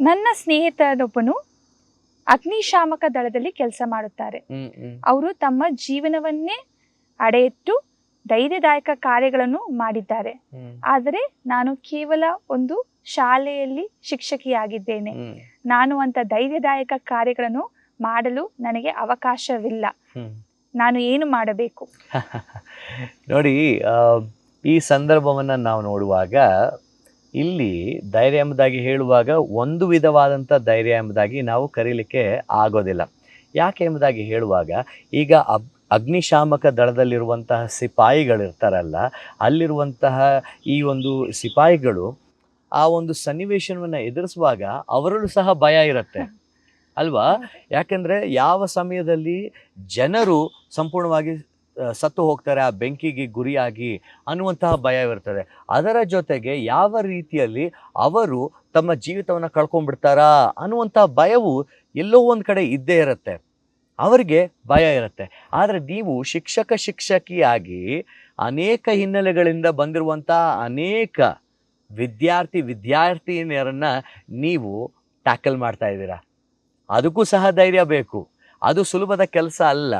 ನನ್ನ ಸ್ನೇಹಿತನೊಬ್ಬನು ಅಗ್ನಿಶಾಮಕ ದಳದಲ್ಲಿ ಕೆಲಸ ಮಾಡುತ್ತಾರೆ. ಅವರು ತಮ್ಮ ಜೀವನವನ್ನೇ ಅಡೆಯಿಟ್ಟು ಧೈರ್ಯದಾಯಕ ಕಾರ್ಯಗಳನ್ನು ಮಾಡಿದ್ದಾರೆ. ಆದರೆ ನಾನು ಕೇವಲ ಒಂದು ಶಾಲೆಯಲ್ಲಿ ಶಿಕ್ಷಕಿಯಾಗಿದ್ದೇನೆ. ನಾನು ಅಂತ ಧೈರ್ಯದಾಯಕ ಕಾರ್ಯಗಳನ್ನು ಮಾಡಲು ನನಗೆ ಅವಕಾಶವಿಲ್ಲ. ನಾನು ಏನು ಮಾಡಬೇಕು? ನೋಡಿ ಈ ಸಂದರ್ಭವನ್ನು ನಾವು ನೋಡುವಾಗ ಇಲ್ಲಿ ಧೈರ್ಯ ಎಂಬುದಾಗಿ ಹೇಳುವಾಗ ಒಂದು ವಿಧವಾದಂಥ ಧೈರ್ಯ ಎಂಬುದಾಗಿ ನಾವು ಕರೀಲಿಕ್ಕೆ ಆಗೋದಿಲ್ಲ. ಯಾಕೆ ಎಂಬುದಾಗಿ ಹೇಳುವಾಗ ಈಗ ಅಬ್ ಅಗ್ನಿಶಾಮಕ ದಳದಲ್ಲಿರುವಂತಹ ಸಿಪಾಯಿಗಳಿರ್ತಾರಲ್ಲ ಅಲ್ಲಿರುವಂತಹ ಈ ಒಂದು ಸಿಪಾಯಿಗಳು ಆ ಒಂದು ಸನ್ನಿವೇಶವನ್ನು ಎದುರಿಸುವಾಗ ಅವರಲ್ಲೂ ಸಹ ಭಯ ಇರುತ್ತೆ. ಅಲ್ವಾ? ಯಾಕೆಂದರೆ ಯಾವ ಸಮಯದಲ್ಲಿ ಜನರು ಸಂಪೂರ್ಣವಾಗಿ ಸತ್ತು ಹೋಗ್ತಾರೆ, ಆ ಬೆಂಕಿಗೆ ಗುರಿಯಾಗಿ ಅನ್ನುವಂತಹ ಭಯ ಇರ್ತದೆ. ಅದರ ಜೊತೆಗೆ ಯಾವ ರೀತಿಯಲ್ಲಿ ಅವರು ತಮ್ಮ ಜೀವಿತವನ್ನು ಕಳ್ಕೊಂಡ್ಬಿಡ್ತಾರಾ ಅನ್ನುವಂಥ ಭಯವು ಎಲ್ಲೋ ಒಂದು ಕಡೆ ಇದ್ದೇ ಇರುತ್ತೆ. ಅವರಿಗೆ ಭಯ ಇರುತ್ತೆ. ಆದರೆ ನೀವು ಶಿಕ್ಷಕ, ಶಿಕ್ಷಕಿಯಾಗಿ ಅನೇಕ ಹಿನ್ನೆಲೆಗಳಿಂದ ಬಂದಿರುವಂಥ ಅನೇಕ ವಿದ್ಯಾರ್ಥಿ, ವಿದ್ಯಾರ್ಥಿನಿಯರನ್ನು ನೀವು ಟ್ಯಾಕಲ್ ಮಾಡ್ತಾ ಇದ್ದೀರಾ? ಅದಕ್ಕೂ ಸಹ ಧೈರ್ಯ ಬೇಕು. ಅದು ಸುಲಭದ ಕೆಲಸ ಅಲ್ಲ.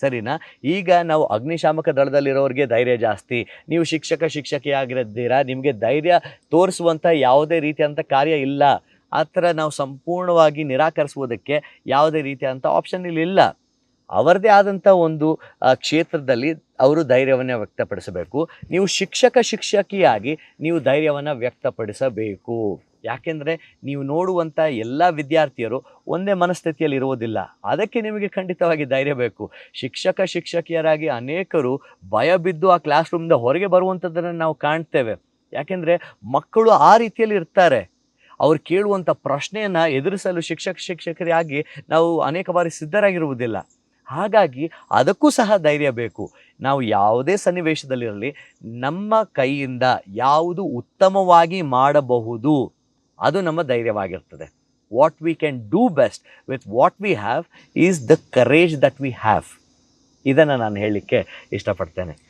ಸರಿನಾ? ಈಗ ನಾವು ಅಗ್ನಿಶಾಮಕ ದಳದಲ್ಲಿರೋರಿಗೆ ಧೈರ್ಯ ಜಾಸ್ತಿ. ನೀವು ಶಿಕ್ಷಕ ಶಿಕ್ಷಕಿಯಾಗಿರಿದ್ದೀರಾ ನಿಮಗೆ ಧೈರ್ಯ ತೋರಿಸುವಂಥ ಯಾವುದೇ ರೀತಿಯಾದಂಥ ಕಾರ್ಯ ಇಲ್ಲ. ಆ ಥರ ನಾವು ಸಂಪೂರ್ಣವಾಗಿ ನಿರಾಕರಿಸುವುದಕ್ಕೆ ಯಾವುದೇ ರೀತಿಯಾದಂಥ ಆಪ್ಷನ್ ಇಲ್ಲಿ ಇಲ್ಲ. ಅವರದೇ ಆದಂಥ ಒಂದು ಕ್ಷೇತ್ರದಲ್ಲಿ ಅವರು ಧೈರ್ಯವನ್ನು ವ್ಯಕ್ತಪಡಿಸಬೇಕು. ನೀವು ಶಿಕ್ಷಕ, ಶಿಕ್ಷಕಿಯಾಗಿ ನೀವು ಧೈರ್ಯವನ್ನು ವ್ಯಕ್ತಪಡಿಸಬೇಕು. ಯಾಕೆಂದರೆ ನೀವು ನೋಡುವಂಥ ಎಲ್ಲ ವಿದ್ಯಾರ್ಥಿಯರು ಒಂದೇ ಮನಸ್ಥಿತಿಯಲ್ಲಿ ಇರುವುದಿಲ್ಲ. ಅದಕ್ಕೆ ನಿಮಗೆ ಖಂಡಿತವಾಗಿ ಧೈರ್ಯ ಬೇಕು. ಶಿಕ್ಷಕ, ಶಿಕ್ಷಕಿಯರಾಗಿ ಅನೇಕರು ಭಯ ಬಿದ್ದು ಆ ಕ್ಲಾಸ್ ರೂಮಿಂದ ಹೊರಗೆ ಬರುವಂಥದ್ದನ್ನು ನಾವು ಕಾಣ್ತೇವೆ. ಯಾಕೆಂದರೆ ಮಕ್ಕಳು ಆ ರೀತಿಯಲ್ಲಿ ಇರ್ತಾರೆ. ಅವ್ರು ಕೇಳುವಂಥ ಪ್ರಶ್ನೆಯನ್ನು ಎದುರಿಸಲು ಶಿಕ್ಷಕ ಶಿಕ್ಷಕರಾಗಿ ನಾವು ಅನೇಕ ಬಾರಿ ಸಿದ್ಧರಾಗಿರುವುದಿಲ್ಲ. ಹಾಗಾಗಿ ಅದಕ್ಕೂ ಸಹ ಧೈರ್ಯ ಬೇಕು. ನಾವು ಯಾವುದೇ ಸನ್ನಿವೇಶದಲ್ಲಿರಲಿ, ನಮ್ಮ ಕೈಯಿಂದ ಯಾವುದು ಉತ್ತಮವಾಗಿ ಮಾಡಬಹುದು, ಅದು ನಮ್ಮ ಧೈರ್ಯವಾಗಿರ್ತದೆ. What we can do best with what we have is the courage that we have ಇದನ್ನು ನಾನು ಹೇಳಲಿಕ್ಕೆ ಇಷ್ಟಪಡ್ತೇನೆ.